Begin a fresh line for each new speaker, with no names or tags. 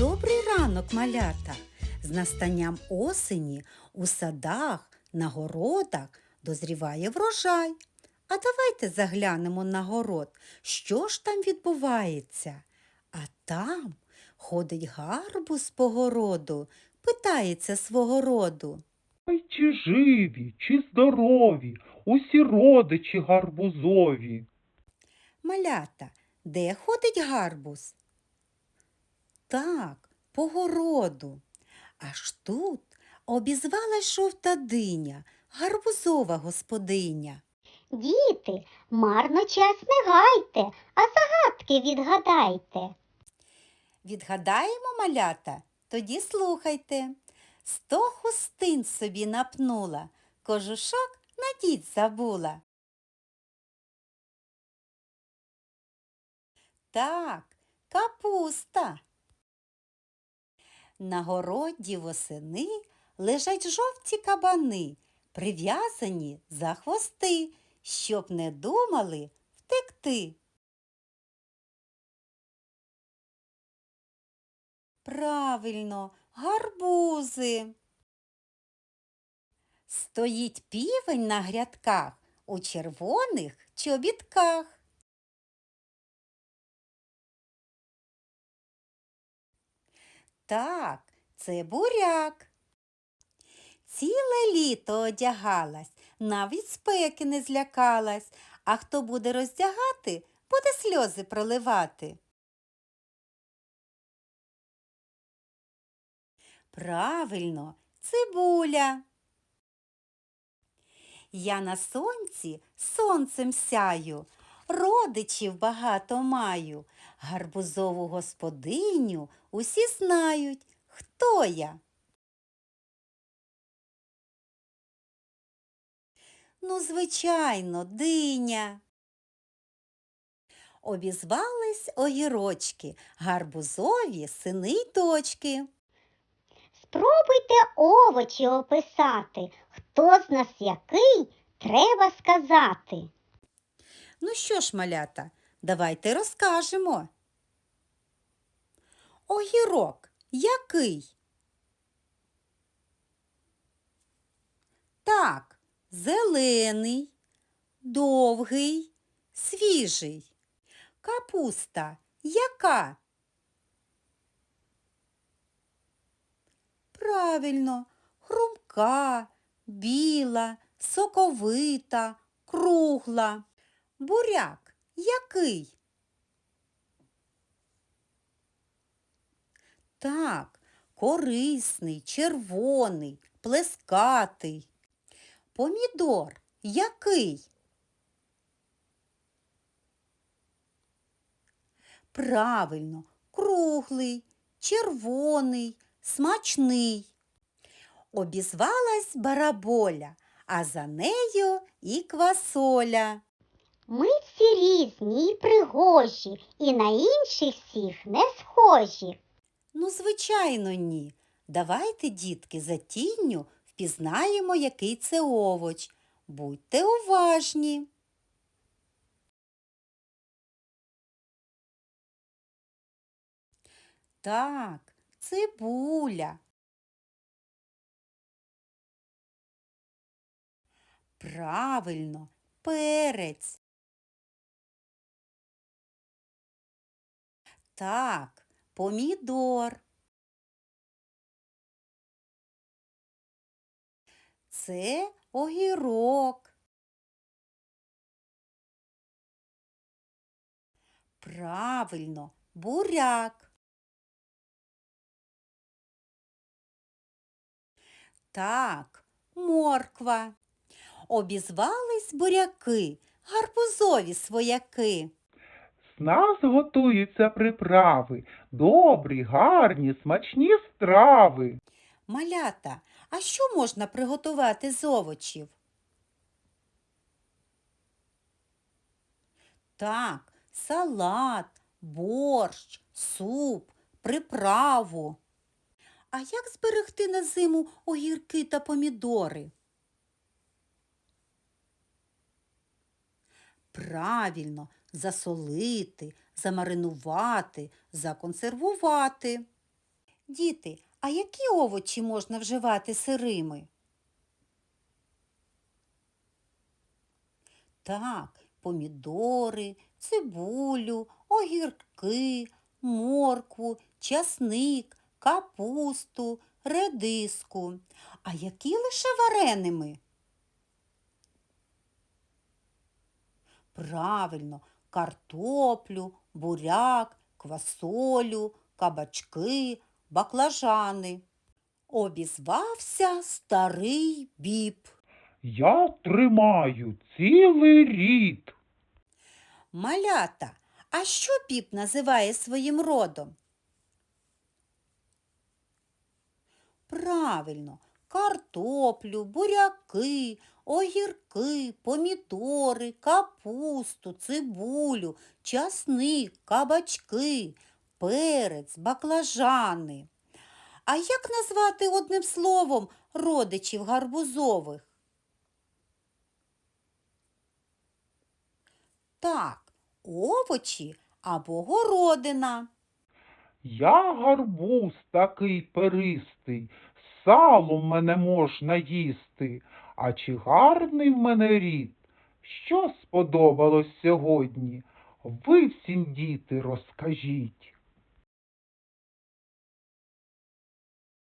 ранок, малята! З настанням осені у садах, на городах дозріває врожай. А давайте заглянемо на город. Що ж там відбувається? А там ходить гарбуз по городу, питається свого роду.
Ой, чи живі, чи здорові, усі родичі гарбузові.
Малята, де ходить гарбуз? Так, по городу. Аж тут обізвалась жовта диня, гарбузова господиня.
Діти, марно час не гайте, а загадки відгадайте.
Відгадаємо, малята? Тоді слухайте. Сто хустин собі напнула, кожушок надіть забула. Так, капуста. На городі восени лежать жовті кабани, прив'язані за хвости, щоб не думали втекти. Правильно, гарбузи. Стоїть півень на грядках у червоних чобітках. Так, це буряк. Ціле літо одягалась, навіть спеки не злякалась, а хто буде роздягати, буде сльози проливати. Правильно, цибуля. Я на сонці сонцем сяю, родичів багато маю, гарбузову господиню усі знають, хто я. Ну, звичайно, диня. Обізвались огірочки, гарбузові сини й дочки.
Спробуйте овочі описати. Хто з нас який, треба сказати.
Ну що ж, малята, давайте розкажемо. Огірок який? Так, зелений, довгий, свіжий. Капуста яка? Правильно, хрумка, біла, соковита, кругла. Буряк який? Так, корисний, червоний, плескатий. Помідор який? Правильно, круглий, червоний, смачний. Обізвалась бараболя, а за нею і квасоля.
Ми всі різні і пригожі, і на інших всіх не схожі.
Ну, звичайно, ні. Давайте, дітки, за тінню впізнаємо, який це овоч. Будьте уважні. Так, цибуля. Правильно, перець. Так, помідор. Це огірок. Правильно, буряк. Так, морква. Обізвались буряки, гарбузові свояки.
Нас готуються приправи, добрі, гарні, смачні страви.
Малята, а що можна приготувати з овочів? Так, салат, борщ, суп, приправу. А як зберегти на зиму огірки та помідори? Правильно, засолити, замаринувати, законсервувати. Діти, а які овочі можна вживати сирими? Так, помідори, цибулю, огірки, моркву, часник, капусту, редиску. А які лише вареними? Правильно, картоплю, буряк, квасолю, кабачки, баклажани. Обізвався старий біб.
Я тримаю цілий рід.
Малята, а що піп називає своїм родом? Правильно, картоплю, буряки, огірки, помідори, капусту, цибулю, часник, кабачки, перець, баклажани. А як назвати одним словом родичів гарбузових? Так, овочі або городина.
Я гарбуз такий перистий, салом мене можна їсти. А чи гарний в мене рід? Що сподобалось сьогодні? Ви всім, діти, розкажіть.